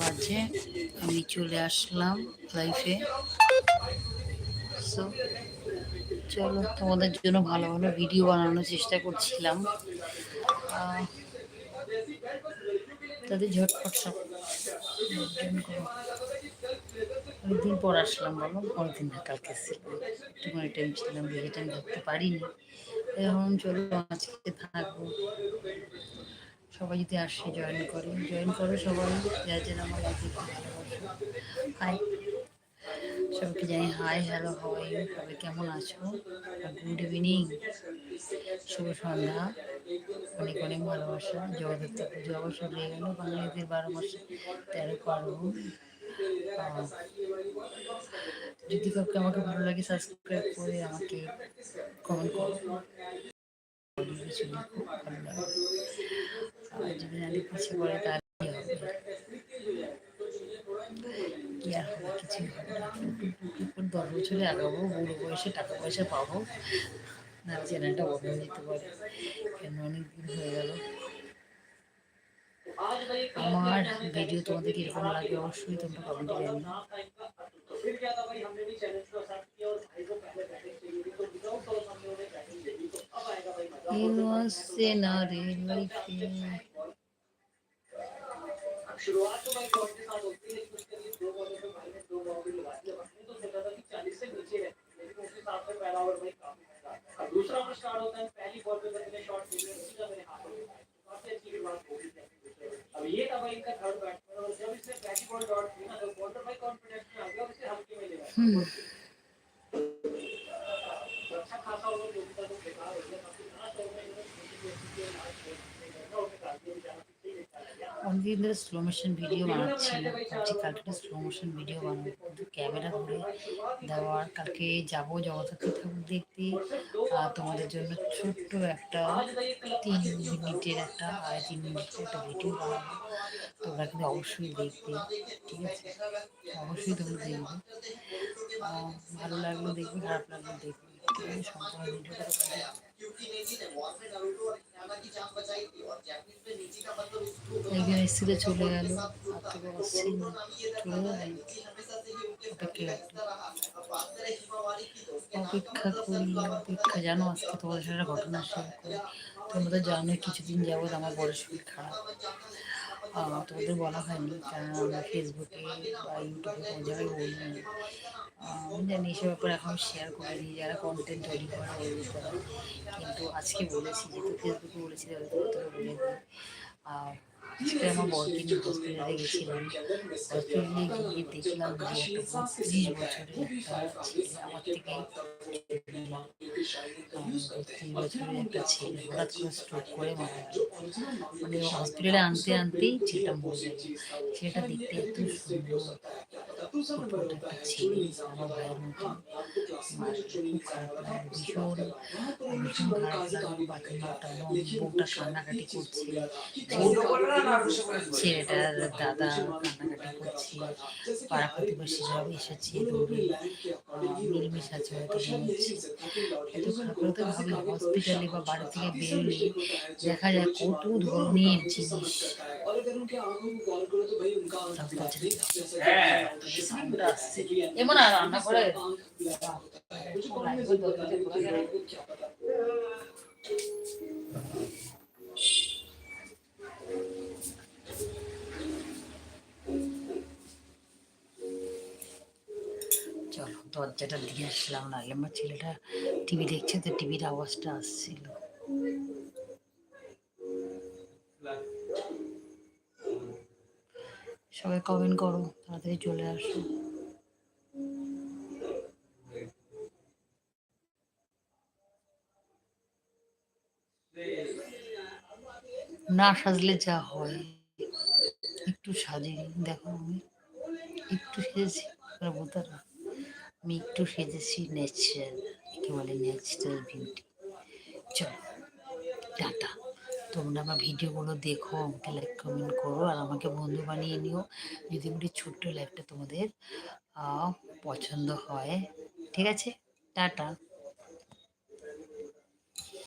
বাজে, আমি চলে আসলাম লাইফে সো চলো, তোমাদের জন্য ভালো ভালো ভিডিও বানানোর চেষ্টা করছিলাম। তাদের ঝটপট সব। অনেকদিন পর আসলাম বলো অনেকদিন না, কালকে একটুখানি টাইম ছিলাম, বেশি টাইম থাকতে পারিনি। এখন চলো, আজকে থাকব। সবাই যদি আসে জয়েন করে। জয়েন করো সবাই, যার যেন আমার লাইফে ভালোবাসো। হাই সবাইকে জানি হাই হ্যালো হাওয়াই সবাই কেমন আছো? গুড ইভিনিং শুভ সন্ধ্যা। অনেক অনেক ভালোবাসা। জগদ্ধাত্রী পুজো অবশ্য হয়ে গেল। বাঙালিদের বারো মাসে তেরো পার্বণ। যদি কাউকে আমাকে ভালো লাগে সাবস্ক্রাইব করে আমাকে কমেন্ট করো। কিছু যদি লিখতে ইচ্ছে করে তাহলে কি হবে কি আর হবে করে দশ বছরে আগাবো বুড়ো বয়সে টাকা পয়সা পাবো না চ্যানেলটা বন্ধ যেতে পারে কেন অনেক দিন হয়ে গেল আমার ভিডিও তোমাদের কীরকম লাগে অবশ্যই তোমরা কমেন্টে জানিও He was scenario. शुरुआत तो मैं पॉइंट के साथ होती है उसके लिए दो बॉलों पे भाई ने दो बाउंड्री लगा दी अपने तो सोचा था कि 40 से नीचे है लेकिन उसके साथ में पहला ओवर भाई काफ़ी अब दूसरा ओवर स्टार्ट होता है पहली बॉल पे मैंने शॉट लिए सीधा मेरे हाथ में काफ़ी अच्छी शुरुआत हो गई अब ये था भाई इनका थर्ड बैट्समैन और जब इसने पहली बॉल डॉट की ना तो क्वार्टर भाई कॉन्फिडेंस में आ गया और इसे हल्के में ले गया अच्छा खासा ओवर जो था तो बेकार हो गया অনেকদিন ধরে স্লো মোশন ভিডিও বানাচ্ছি। ভাবছি কালকে স্লো মোশন ভিডিও বানাবো। কিন্তু ক্যামেরা ধরে দেওয়ার, কালকে যাব জগদ্ধাত্রী ঠাকুর দেখতে। আর তোমাদের জন্য ছোট্ট একটা তিন মিনিটের একটা, আড়াই তিন মিনিটের একটা ভিডিও বানাবো। তোমরা কিন্তু অবশ্যই দেখবে, ঠিক আছে? অবশ্যই তোমরা দেখবে। ভালো লাগল দেখবে, খারাপ লাগল দেখবে। এসেছিল চলে গেল অপেক্ষা একটা অপেক্ষা জানো আজকে তোমাদের সাথে ঘটনা শেয়ার করি তোমরা তো জানো কিছুদিন যাবৎ আমার বড় শরীর খারাপ তোমাদের বলা হয়নি কারণ আমরা ফেসবুকে বা ইউটিউবে কোনো জায়গায় বলিনি আমি জানি এসব ব্যাপারে এখন শেয়ার করে দিই যারা কন্টেন্ট তৈরি করে ওই কিন্তু আজকে বলেছি, যেহেতু ফেসবুকে বলেছি তাহলে তো বলে দিই। আজকে আমার বরকে নিয়ে হসপিটালে গেছিলাম হসপিটালে গিয়ে দেখলাম যে একটা বত্রিশ বছরের একটা ছেলে আমার থেকে বত্রিশ বছরের একটা ছেলে হঠাৎ করে স্ট্রোক করে মারা গেল মানে হসপিটালে আনতে আনতেই ছেলেটা মরে ছেলেটা দেখতে এত সুন্দর ছেলে আমার ভাইয়ের মতন করছে ছেলেটার দাদা করছে হসপিটালে বা বাড়ি থেকে বেরোলে দেখা যায় কত ধরনের জিনিস এমন আর রান্না করে। চলো, দরজাটা দিয়ে আসলাম, নাহলে আমার ছেলেটা টিভি দেখছে তো টিভির আওয়াজটা আসছিল। সবাই কমেন্ট করো, তাড়াতাড়ি চলে আসো। না সাজলে যা হয়। একটু সাজি, দেখো আমি। একটু সেজেছি পারবে? আমি একটু সেজেছি ন্যাচারাল কি বলে ন্যাচারাল বিউটি চলো, টাটা। তোমরা আমার ভিডিওগুলো দেখো, আমাকে লাইক কমেন্ট করো, আর আমাকে বন্ধু বানিয়ে নিও। যদি আমার ছোট্ট লাইফটা তোমাদের পছন্দ হয়, ঠিক আছে? টাটা।